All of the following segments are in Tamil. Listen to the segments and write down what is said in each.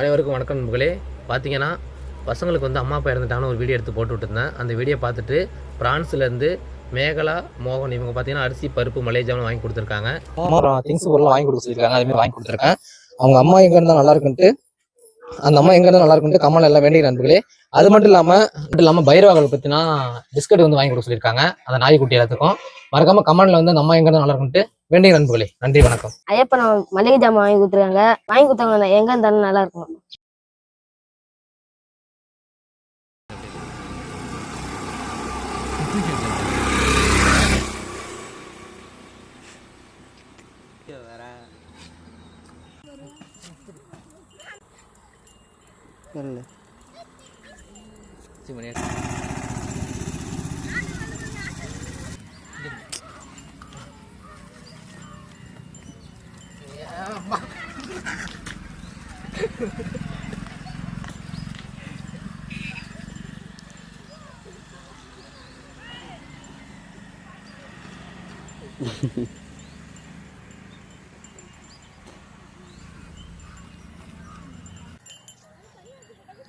அனைவருக்கும் வணக்கம் நண்பர்களே. பார்த்தீங்கன்னா பசங்களுக்கு வந்து அம்மா அப்பா இறந்துட்டாங்கன்னு ஒரு வீடியோ எடுத்து போட்டு விட்டுருந்தேன். அந்த வீடியோ பார்த்துட்டு பிரான்ஸ்லேருந்து மேகலா மோகன் இவங்க பார்த்தீங்கன்னா அரிசி பருப்பு மலேஜாவும் வாங்கி கொடுத்துருக்காங்க. திங்ஸ் பொருள் வாங்கி கொடுக்க சொல்லியிருக்காங்க அதுமாதிரி வாங்கி கொடுத்துருக்கேன். அவங்க அம்மா எங்கே இருந்தால் நல்லா இருக்குன்ட்டு அந்த அம்மா எங்கே இருந்தால் நல்லா இருக்குன்ட்டு கமல் எல்லாம் வேண்டிய நண்பர்களே. அது மட்டும் இல்லாமல் மட்டும் இல்லாமல் பைரவாக்கள் பற்றினா பிஸ்கட் வந்து வாங்கி கொடுக்க சொல்லியிருக்காங்க. அந்த நாய்க்குட்டி எல்லாத்துக்கும். மறக்காம கமெண்ட்ல வந்து அம்மா எங்க நல்லா இருக்குன்ட்டு வேண்டிய நண்பர்களே நன்றி வணக்கம். ஐயப்பன் மளிகை ஜாமான் வாங்கி கொடுத்துருக்காங்க. வாங்கி கொடுத்தவங்க எங்க இருந்தாலும் நல்லா இருக்கும்.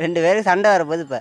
ரெண்டு பேரும் சண்டை வரப்போகுது இப்போ.